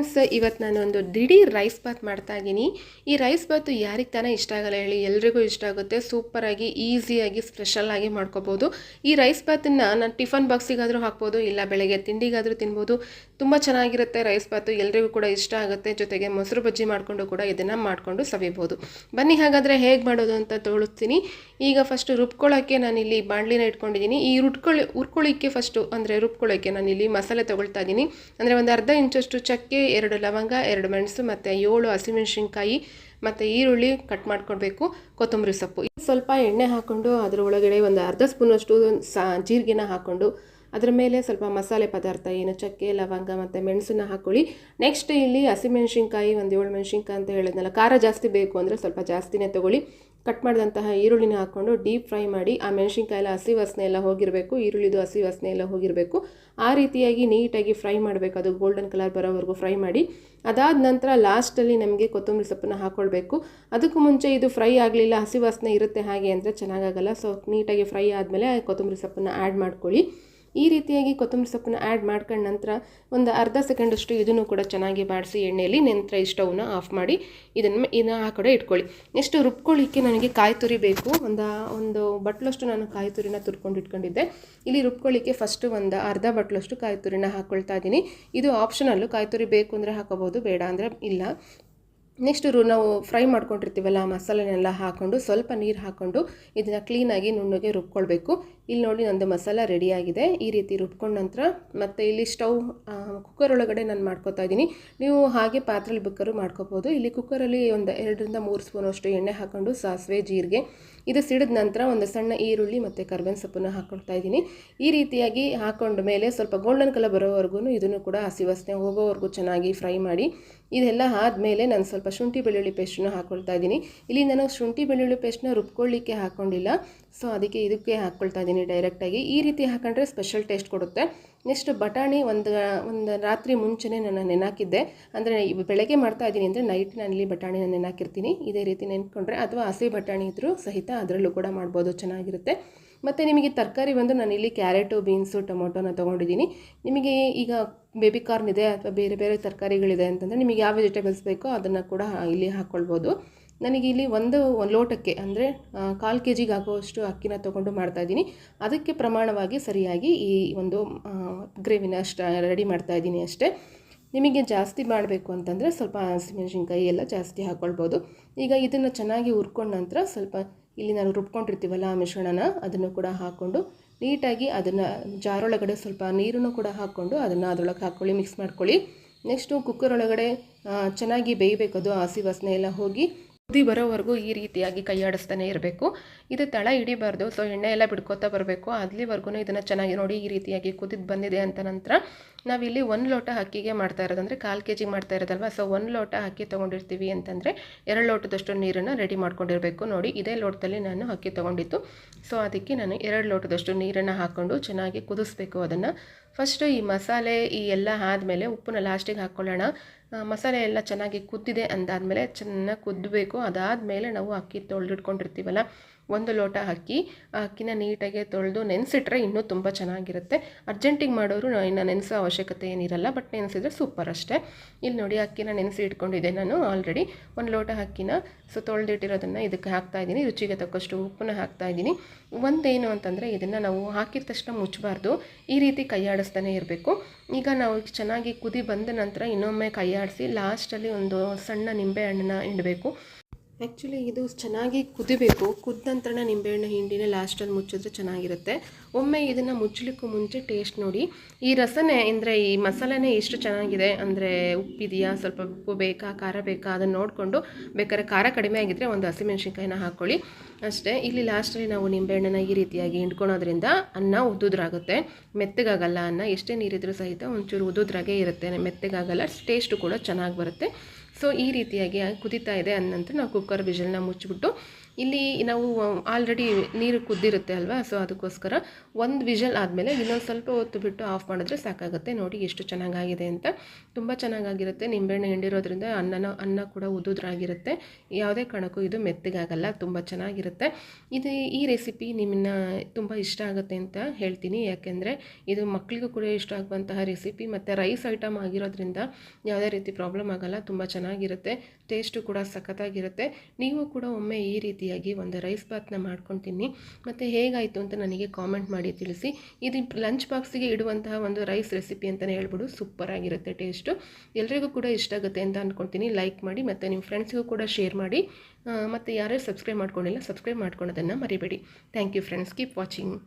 Friends ಇವತ್ತು ನಾನು ಒಂದು ದಿಢೀರ್ ರೈಸ್ ಬಾತ್ ಮಾಡ್ತಾ ಇದ್ದೀನಿ. ಈ ರೈಸ್ ಬಾತು ಯಾರಿಗೆ ತಾನೇ ಇಷ್ಟ ಆಗಲ್ಲ ಹೇಳಿ ಎಲ್ರಿಗೂ ಇಷ್ಟ ಆಗುತ್ತೆ. ಸೂಪರಾಗಿ ಈಸಿಯಾಗಿ ಸ್ಪೆಷಲ್ಲಾಗಿ ಮಾಡ್ಕೋಬೋದು. ಈ ರೈಸ್ ಬಾತನ್ನು ನಾನು ಟಿಫನ್ ಬಾಕ್ಸಿಗಾದರೂ ಹಾಕ್ಬೋದು, ಇಲ್ಲ ಬೆಳಗ್ಗೆ ತಿಂಡಿಗಾದರೂ ತಿನ್ಬೋದು. ತುಂಬ ಚೆನ್ನಾಗಿರುತ್ತೆ ರೈಸ್ ಬಾತು ಎಲ್ರಿಗೂ ಕೂಡ ಇಷ್ಟ ಆಗುತ್ತೆ. ಜೊತೆಗೆ ಮೊಸರು ಬಜ್ಜಿ ಮಾಡಿಕೊಂಡು ಕೂಡ ಇದನ್ನು ಮಾಡಿಕೊಂಡು ಸವಿಬೋದು. ಬನ್ನಿ ಹಾಗಾದರೆ ಹೇಗೆ ಮಾಡೋದು ಅಂತ ತೋಳಿಸ್ತೀನಿ. ಈಗ ಫಸ್ಟು ರುಬ್ಕೊಳ್ಳೋಕ್ಕೆ ನಾನಿಲ್ಲಿ ಬಾಣಲಿನ ಇಟ್ಕೊಂಡಿದ್ದೀನಿ. ಈ ರುಟ್ಕೊಳ್ಳಿ ಹುರ್ಕೊಳ್ಳಿಕ್ಕೆ ಫಸ್ಟು ಅಂದರೆ ರುಬ್ಕೊಳ್ಳೋಕ್ಕೆ ನಾನಿಲ್ಲಿ ಮಸಾಲೆ ತೊಗೊಳ್ತಾ ಇದ್ದೀನಿ. ಅಂದರೆ ಒಂದು ಅರ್ಧ ಇಂಚಷ್ಟು ಚಕ್ಕೆ ಎರಡು ಲವಂಗ, ಎರಡು ಮೆಣಸು, ಮತ್ತು ಏಳು ಹಸಿಮೆಣಸಿನ್ಕಾಯಿ, ಮತ್ತು ಈರುಳ್ಳಿ ಕಟ್ ಮಾಡ್ಕೊಳ್ಬೇಕು ಕೊತ್ತಂಬರಿ ಸೊಪ್ಪು. ಸ್ವಲ್ಪ ಎಣ್ಣೆ ಹಾಕ್ಕೊಂಡು ಅದರ ಒಳಗಡೆ ಒಂದು ಅರ್ಧ ಸ್ಪೂನಷ್ಟು ಸಾ ಜೀರಿಗೆನ ಹಾಕ್ಕೊಂಡು ಅದರ ಮೇಲೆ ಸ್ವಲ್ಪ ಮಸಾಲೆ ಪದಾರ್ಥ ಏನು ಚಕ್ಕೆ ಲವಂಗ ಮತ್ತು ಮೆಣಸನ್ನ ಹಾಕ್ಕೊಳ್ಳಿ ನೆಕ್ಸ್ಟ್ ಇಲ್ಲಿ ಹಸಿಮೆಣ್ಸಿನ್ಕಾಯಿ ಒಂದು ಏಳು ಮೆಣಸಿನ್ಕಾಯಿ ಅಂತ ಹೇಳಿದ್ನಲ್ಲ, ಖಾರ ಜಾಸ್ತಿ ಬೇಕು ಅಂದರೆ ಸ್ವಲ್ಪ ಜಾಸ್ತಿನೇ ತೊಗೊಳ್ಳಿ. ಕಟ್ ಮಾಡಿದಂತಹ ಈರುಳ್ಳಿನ ಹಾಕ್ಕೊಂಡು ಡೀಪ್ ಫ್ರೈ ಮಾಡಿ, ಆ ಮೆಣಸಿನ್ಕಾಯಿ ಎಲ್ಲ ಹಸಿ ವಾಸನೆ ಎಲ್ಲ ಹೋಗಿರಬೇಕು, ಈರುಳ್ಳಿದು ಹಸಿ ವಾಸನೆ ಎಲ್ಲ ಹೋಗಿರಬೇಕು. ಆ ರೀತಿಯಾಗಿ ನೀಟಾಗಿ ಫ್ರೈ ಮಾಡಬೇಕು, ಅದು ಗೋಲ್ಡನ್ ಕಲರ್ ಬರೋವರೆಗೂ ಫ್ರೈ ಮಾಡಿ. ಅದಾದ ನಂತರ ಲಾಸ್ಟಲ್ಲಿ ನಮಗೆ ಕೊತ್ತಂಬರಿ ಸೊಪ್ಪನ್ನ ಹಾಕ್ಕೊಳ್ಬೇಕು ಅದಕ್ಕೂ ಮುಂಚೆ ಇದು ಫ್ರೈ ಆಗಲಿಲ್ಲ, ಹಸಿ ವಾಸನೆ ಇರುತ್ತೆ ಹಾಗೆ ಅಂದರೆ ಚೆನ್ನಾಗಾಗಲ್ಲ ಸೊ ನೀಟಾಗಿ ಫ್ರೈ ಆದಮೇಲೆ ಕೊತ್ತಂಬರಿ ಸೊಪ್ಪನ್ನು ಆ್ಯಡ್ ಮಾಡ್ಕೊಳ್ಳಿ. ಈ ರೀತಿಯಾಗಿ ಕೊತ್ತಂಬರಿ ಸೊಪ್ಪನ್ನ ಆ್ಯಡ್ ಮಾಡ್ಕೊಂಡ ನಂತರ ಒಂದು ಅರ್ಧ ಸೆಕೆಂಡಷ್ಟು ಇದನ್ನು ಕೂಡ ಚೆನ್ನಾಗಿ ಬಾಡಿಸಿ ಎಣ್ಣೆಯಲ್ಲಿ ನಂತರ ಈ ಸ್ಟವ್ನ ಆಫ್ ಮಾಡಿ ಇದನ್ನು ಇದನ್ನು ಆ ಕಡೆ ಇಟ್ಕೊಳ್ಳಿ. ನೆಕ್ಸ್ಟ್ ರುಬ್ಕೊಳ್ಳಿಕ್ಕೆ ನನಗೆ ಕಾಯಿ ತುರಿ ಬೇಕು. ಒಂದು ಒಂದು ಬಟ್ಲಷ್ಟು ನಾನು ಕಾಯಿ ತುರಿನ ತುರ್ಕೊಂಡು ಇಟ್ಕೊಂಡಿದ್ದೆ. ಇಲ್ಲಿ ರುಬ್ಕೊಳ್ಳಿಕ್ಕೆ ಫಸ್ಟು ಒಂದು ಅರ್ಧ ಬಟ್ಲಷ್ಟು ಕಾಯಿ ತುರಿನ ಹಾಕ್ಕೊಳ್ತಾ ಇದ್ದೀನಿ. ಇದು ಆಪ್ಷನಲ್ಲು ಕಾಯಿ ತುರಿ ಬೇಕು ಅಂದರೆ ಹಾಕೋಬೋದು ಬೇಡ ಅಂದರೆ ಇಲ್ಲ. ನೆಕ್ಸ್ಟ್ ನಾವು ಫ್ರೈ ಮಾಡ್ಕೊಂಡಿರ್ತೀವಲ್ಲ ಮಸಾಲೆನೆಲ್ಲ ಹಾಕ್ಕೊಂಡು ಸ್ವಲ್ಪ ನೀರು ಹಾಕ್ಕೊಂಡು ಇದನ್ನು ಕ್ಲೀನಾಗಿ ನುಣ್ಣಗೆ ರುಬ್ಕೊಳ್ಬೇಕು. ಇಲ್ಲಿ ನೋಡಿ ನಂದು ಮಸಾಲ ರೆಡಿಯಾಗಿದೆ ಈ ರೀತಿ ರುಬ್ಕೊಂಡ ನಂತರ ಮತ್ತು ಇಲ್ಲಿ ಸ್ಟವ್ ಕುಕ್ಕರ್ ಒಳಗಡೆ ನಾನು ಮಾಡ್ಕೋತಾ ಇದ್ದೀನಿ. ನೀವು ಹಾಗೆ ಪಾತ್ರೆಲಿ ಬೇಕಾದ್ರೂ ಮಾಡ್ಕೋಬೋದು. ಇಲ್ಲಿ ಕುಕ್ಕರಲ್ಲಿ ಒಂದು ಎರಡರಿಂದ ಮೂರು ಸ್ಪೂನಷ್ಟು ಎಣ್ಣೆ ಹಾಕ್ಕೊಂಡು ಸಾಸಿವೆ, ಜೀರಿಗೆ, ಇದು ಸಿಡಿದ ನಂತರ ಒಂದು ಸಣ್ಣ ಈರುಳ್ಳಿ ಮತ್ತು ಕರ್ಬೇವಿನ ಸೊಪ್ಪನ್ನು ಹಾಕ್ಕೊಳ್ತಾ ಇದ್ದೀನಿ. ಈ ರೀತಿಯಾಗಿ ಹಾಕೊಂಡ ಮೇಲೆ ಸ್ವಲ್ಪ ಗೋಲ್ಡನ್ ಕಲರ್ ಬರೋವರೆಗೂ ಇದನ್ನು ಕೂಡ ಹಸಿ ಹೋಗೋವರೆಗೂ ಚೆನ್ನಾಗಿ ಫ್ರೈ ಮಾಡಿ, ಇದೆಲ್ಲ ಆದಮೇಲೆ ನಾನು ಸ್ವಲ್ಪ ಶುಂಠಿ ಬೆಳ್ಳುಳ್ಳಿ ಪೇಸ್ಟನ್ನು ಹಾಕ್ಕೊಳ್ತಾ ಇದ್ದೀನಿ. ಇಲ್ಲಿ ನಾನು ಶುಂಠಿ ಬೆಳ್ಳುಳ್ಳಿ ಪೇಸ್ಟ್ನ ರುಬ್ಕೊಳ್ಳಿಕ್ಕೆ ಹಾಕ್ಕೊಂಡಿಲ್ಲ ಸೊ ಅದಕ್ಕೆ ಇದಕ್ಕೆ ಹಾಕ್ಕೊಳ್ತಾ ಇದ್ದೀನಿ. ಡೈರೆಕ್ಟಾಗಿ ಈ ರೀತಿ ಹಾಕೊಂಡ್ರೆ ಸ್ಪೆಷಲ್ ಟೇಸ್ಟ್ ಕೊಡುತ್ತೆ. ನೆಕ್ಸ್ಟ್ ಬಟಾಣಿ ಒಂದು ಒಂದು ರಾತ್ರಿ ಮುಂಚೆನೇ ನಾನು ನೆನಾಕಿದ್ದೆ. ಅಂದರೆ ಬೆಳಗ್ಗೆ ಮಾಡ್ತಾ ಇದ್ದೀನಿ ಅಂದರೆ ನೈಟ್ ನಾನು ಇಲ್ಲಿ ಬಟಾಣಿನ ನೆನಾಕಿರ್ತೀನಿ. ಇದೇ ರೀತಿ ನೆನ್ಕೊಂಡ್ರೆ ಅಥವಾ ಹಸಿ ಬಟಾಣಿ ಇದ್ದರೂ ಸಹಿತ ಅದರಲ್ಲೂ ಕೂಡ ಮಾಡ್ಬೋದು, ಚೆನ್ನಾಗಿರುತ್ತೆ. ಮತ್ತು ನಿಮಗೆ ತರಕಾರಿ ಬಂದು ನಾನಿಲ್ಲಿ ಕ್ಯಾರೆಟು, ಬೀನ್ಸು, ಟೊಮೊಟೊನ ತೊಗೊಂಡಿದ್ದೀನಿ. ನಿಮಗೆ ಈಗ ಬೇಬಿ ಕಾರ್ನ್ ಇದೆ ಅಥವಾ ಬೇರೆ ಬೇರೆ ತರಕಾರಿಗಳಿದೆ ಅಂತಂದರೆ ನಿಮಗೆ ಯಾವ ವೆಜಿಟೇಬಲ್ಸ್ ಬೇಕೋ ಅದನ್ನು ಕೂಡ ಇಲ್ಲಿ ಹಾಕ್ಕೊಳ್ಬೋದು ನನಗೆ ಇಲ್ಲಿ ಒಂದು ಲೋಟಕ್ಕೆ ಅಂದರೆ ಕಾಲು ಕೆ ಜಿಗೆ ಆಗುವಷ್ಟು ಅಕ್ಕಿನ ತೊಗೊಂಡು ಮಾಡ್ತಾಯಿದ್ದೀನಿ ಅದಕ್ಕೆ ಪ್ರಮಾಣವಾಗಿ ಸರಿಯಾಗಿ ಈ ಒಂದು ಗ್ರೇವಿನ ಅಷ್ಟು ರೆಡಿ ಮಾಡ್ತಾಯಿದ್ದೀನಿ ಅಷ್ಟೇ. ನಿಮಗೆ ಜಾಸ್ತಿ ಮಾಡಬೇಕು ಅಂತಂದರೆ ಸ್ವಲ್ಪ ಹಸಿಮೆಣಸಿನ್ಕಾಯಿ ಎಲ್ಲ ಜಾಸ್ತಿ ಹಾಕ್ಕೊಳ್ಬೋದು ಈಗ ಇದನ್ನು ಚೆನ್ನಾಗಿ ಹುರ್ಕೊಂಡ ನಂತರ ಸ್ವಲ್ಪ ಇಲ್ಲಿ ನಾನು ರುಬ್ಕೊಂಡಿರ್ತೀವಲ್ಲ ಆ ಮಿಶ್ರಣನ, ಅದನ್ನು ಕೂಡ ಹಾಕ್ಕೊಂಡು ನೀಟಾಗಿ ಅದನ್ನು ಜಾರೊಳಗಡೆ ಸ್ವಲ್ಪ ನೀರನ್ನು ಕೂಡ ಹಾಕ್ಕೊಂಡು ಅದನ್ನು ಅದರೊಳಗೆ ಹಾಕ್ಕೊಳ್ಳಿ ಮಿಕ್ಸ್ ಮಾಡ್ಕೊಳ್ಳಿ. ನೆಕ್ಸ್ಟು ಕುಕ್ಕರ್ ಒಳಗಡೆ ಚೆನ್ನಾಗಿ ಬೇಯಬೇಕದು ಹಸಿ ವಾಸನೆ ಎಲ್ಲ ಹೋಗಿ. ಕುದಿ ಬರೋವರೆಗೂ ಈ ರೀತಿಯಾಗಿ ಕೈಯಾಡಿಸ್ತಾನೆ ಇರಬೇಕು. ಇದು ತಳ ಹಿಡಿಬಾರ್ದು. ಸೊ ಎಣ್ಣೆ ಎಲ್ಲ ಬಿಡ್ಕೋತಾ ಬರಬೇಕು. ಅಲ್ಲಿವರೆಗೂ ಇದನ್ನು ಚೆನ್ನಾಗಿ ನೋಡಿ ಈ ರೀತಿಯಾಗಿ ಕುದಿದು ಬಂದಿದೆ ಅಂತ ನಂತರ ನಾವಿಲ್ಲಿ ಒಂದು ಲೋಟ ಅಕ್ಕಿಗೆ ಮಾಡ್ತಾ ಇರೋದಂದರೆ ಕಾಲು ಕೆ ಜಿಗೆ ಮಾಡ್ತಾ ಇರೋದಲ್ವ? ಸೊ ಒಂದು ಲೋಟ ಅಕ್ಕಿ ತೊಗೊಂಡಿರ್ತೀವಿ ಅಂತಂದರೆ ಎರಡು ಲೋಟದಷ್ಟು ನೀರನ್ನು ರೆಡಿ ಮಾಡ್ಕೊಂಡಿರಬೇಕು. ನೋಡಿ, ಇದೇ ಲೋಟದಲ್ಲಿ ನಾನು ಅಕ್ಕಿ ತೊಗೊಂಡಿತ್ತು ಸೊ ಅದಕ್ಕೆ ನಾನು ಎರಡು ಲೋಟದಷ್ಟು ನೀರನ್ನು ಹಾಕ್ಕೊಂಡು ಚೆನ್ನಾಗಿ ಕುದಿಸ್ಬೇಕು ಅದನ್ನು. ಫಸ್ಟು ಈ ಮಸಾಲೆ, ಈ ಎಲ್ಲ ಆದಮೇಲೆ ಉಪ್ಪನ್ನ ಲಾಸ್ಟಿಗೆ ಹಾಕ್ಕೊಳ್ಳೋಣ. ಮಸಾಲೆ ಎಲ್ಲ ಚೆನ್ನಾಗಿ ಕುದ್ದಿದೆ ಅಂದಾದಮೇಲೆ ಚೆನ್ನಾಗಿ ಕುದ್ದಬೇಕು ಅದಾದಮೇಲೆ ನಾವು ಅಕ್ಕಿ ತೊಳೆದಿಟ್ಕೊಂಡಿರ್ತೀವಲ್ಲ ಒಂದು ಲೋಟ ಅಕ್ಕಿ, ಆ ಅಕ್ಕಿನ ನೀಟಾಗಿ ತೊಳೆದು ನೆನೆಸಿಟ್ರೆ ಇನ್ನೂ ತುಂಬ ಚೆನ್ನಾಗಿರುತ್ತೆ. ಅರ್ಜೆಂಟಿಗೆ ಮಾಡೋರು ಇನ್ನು ನೆನೆಸೋ ಅವಶ್ಯಕತೆ ಏನಿರಲ್ಲ, ಬಟ್ ನೆನೆಸಿದ್ರೆ ಸೂಪರ್ ಅಷ್ಟೇ. ಇಲ್ಲಿ ನೋಡಿ ಅಕ್ಕಿನ ನೆನೆಸಿ ಇಟ್ಕೊಂಡಿದ್ದೆ ನಾನು ಆಲ್ರೆಡಿ ಒಂದು ಲೋಟ ಅಕ್ಕಿನ, ಸೊ ತೊಳೆದಿಟ್ಟಿರೋದನ್ನು ಇದಕ್ಕೆ ಹಾಕ್ತಾ ಇದ್ದೀನಿ. ರುಚಿಗೆ ತಕ್ಕಷ್ಟು ಉಪ್ಪನ್ನ ಹಾಕ್ತಾಯಿದ್ದೀನಿ ಒಂದೇನು ಅಂತಂದರೆ ಇದನ್ನು ನಾವು ಹಾಕಿದ ತಕ್ಷಣ ಮುಚ್ಚಬಾರ್ದು. ಈ ರೀತಿ ಕೈಯಾಡಿಸ್ತಾನೆ ಇರಬೇಕು. ಈಗ ನಾವು ಚೆನ್ನಾಗಿ ಕುದಿ ಬಂದ ನಂತರ ಇನ್ನೊಮ್ಮೆ ಕೈಯಾಡಿಸಿ, ಲಾಸ್ಟಲ್ಲಿ ಒಂದು ಸಣ್ಣ ನಿಂಬೆ ಹಣ್ಣನ್ನ ಹಿಂಡಬೇಕು. ಆ್ಯಕ್ಚುಲಿ ಇದು ಚೆನ್ನಾಗಿ ಕುದಿಬೇಕು. ಕುದ್ದ ನಂತರ ನಿಂಬೆಹಣ್ಣು ಹಿಂಡಿನ ಲಾಸ್ಟಲ್ಲಿ ಮುಚ್ಚಿದ್ರೆ ಚೆನ್ನಾಗಿರುತ್ತೆ. ಒಮ್ಮೆ ಇದನ್ನು ಮುಚ್ಚಲಿಕ್ಕೂ ಮುಂಚೆ ಟೇಸ್ಟ್ ನೋಡಿ. ಈ ರಸನೇ ಅಂದರೆ ಈ ಮಸಾಲೆನೇ ಎಷ್ಟು ಚೆನ್ನಾಗಿದೆ ಅಂದರೆ ಉಪ್ಪಿದೆಯಾ, ಸ್ವಲ್ಪ ಉಪ್ಪು ಬೇಕಾ, ಖಾರ ಬೇಕಾ ಅದನ್ನು ನೋಡಿಕೊಂಡು ಬೇಕಾದ್ರೆ ಖಾರ ಕಡಿಮೆ ಆಗಿದ್ದರೆ ಒಂದು ಹಸಿಮೆಣ್ಸಿನ್ಕಾಯಿನ ಹಾಕ್ಕೊಳ್ಳಿ ಅಷ್ಟೇ, ಇಲ್ಲಿ ಲಾಸ್ಟಲ್ಲಿ ನಾವು ನಿಂಬೆಹಣ್ಣನ್ನು ಈ ರೀತಿಯಾಗಿ ಹಿಂಡ್ಕೊಳೋದ್ರಿಂದ ಅನ್ನ ಉದ್ದುದ್ರಾಗುತ್ತೆ ಮೆತ್ತಗಾಗಲ್ಲ ಅನ್ನ. ಎಷ್ಟೇ ನೀರಿದ್ರೂ ಸಹಿತ ಒಂಚೂರು ಉದ್ದುದ್ರಾಗೆ ಇರುತ್ತೆ. ಮೆತ್ತಗಾಗಲ್ಲ ಟೇಸ್ಟು ಕೂಡ ಚೆನ್ನಾಗಿ ಬರುತ್ತೆ. ಸೊ ಈ ರೀತಿಯಾಗಿ ಕುದೀತಾ ಇದೆ ಅನ್ನಂತರ ನಾವು ಕುಕ್ಕರ್ ವಿಷಲ್ನ ಮುಚ್ಚಿಬಿಟ್ಟು ಇಲ್ಲಿ ನಾವು ಆಲ್ರೆಡಿ ನೀರು ಕುದ್ದಿರುತ್ತೆ ಅಲ್ವಾ? ಸೊ ಅದಕ್ಕೋಸ್ಕರ ಒಂದು ವಿಷಲ್ ಆದಮೇಲೆ ಇನ್ನೊಂದು ಸ್ವಲ್ಪ ಹೊತ್ತು ಬಿಟ್ಟು ಆಫ್ ಮಾಡಿದ್ರೆ ಸಾಕಾಗುತ್ತೆ. ನೋಡಿ ಎಷ್ಟು ಚೆನ್ನಾಗಾಗಿದೆ ಅಂತ. ತುಂಬ ಚೆನ್ನಾಗಾಗಿರುತ್ತೆ. ನಿಂಬೆಹಣ್ಣು ಹಿಂಡಿರೋದ್ರಿಂದ ಅನ್ನನ, ಅನ್ನ ಕೂಡ ಉದುದ್ರಾಗಿರುತ್ತೆ. ಯಾವುದೇ ಕಾರಣಕ್ಕೂ ಇದು ಮೆತ್ತಗಾಗಲ್ಲ. ತುಂಬ ಚೆನ್ನಾಗಿರುತ್ತೆ. ಇದು ಈ ರೆಸಿಪಿ ನಿಮ್ಮನ್ನ ತುಂಬ ಇಷ್ಟ ಆಗುತ್ತೆ ಅಂತ ಹೇಳ್ತೀನಿ. ಯಾಕೆಂದರೆ ಇದು ಮಕ್ಕಳಿಗೂ ಕೂಡ ಇಷ್ಟ ಆಗುವಂತಹ ರೆಸಿಪಿ ಮತ್ತು ರೈಸ್ ಐಟಮ್ ಆಗಿರೋದ್ರಿಂದ ಯಾವುದೇ ರೀತಿ ಪ್ರಾಬ್ಲಮ್ ಆಗಲ್ಲ. ತುಂಬ ಚೆನ್ನಾಗಿರುತ್ತೆ. ಟೇಸ್ಟು ಕೂಡ ಸಖತ್ತಾಗಿರುತ್ತೆ. ನೀವು ಕೂಡ ಒಮ್ಮೆ ಈ ರೀತಿಯಾಗಿ ಒಂದು ರೈಸ್ ಬಾತ್ನ ಮಾಡ್ಕೊತೀನಿ. ಮತ್ತು ಹೇಗಾಯಿತು ಅಂತ ನನಗೆ ಕಾಮೆಂಟ್ ಮಾಡಿ ತಿಳಿಸಿ. ಇದು ಲಂಚ್ ಬಾಕ್ಸಿಗೆ ಇಡುವಂತಹ ಒಂದು ರೈಸ್ ರೆಸಿಪಿ ಅಂತಲೇ ಹೇಳ್ಬೋದು. ಸೂಪರ್ ಆಗಿರುತ್ತೆ ಟೇಸ್ಟು ಎಲ್ರಿಗೂ ಕೂಡ ಇಷ್ಟ ಆಗುತ್ತೆ ಅಂತ ಅಂದ್ಕೊಳ್ತೀನಿ ಲೈಕ್ ಮಾಡಿ ಮತ್ತು ನಿಮ್ಮ ಫ್ರೆಂಡ್ಸಿಗೂ ಕೂಡ ಶೇರ್ ಮಾಡಿ. ಮತ್ತು ಯಾರ್ಯಾರು ಸಬ್ಸ್ಕ್ರೈಬ್ ಮಾಡ್ಕೊಂಡಿಲ್ಲ ಸಬ್ಸ್ಕ್ರೈಬ್ ಮಾಡ್ಕೊಳೋದನ್ನು ಮರಿಬೇಡಿ. Thank you friends keep watching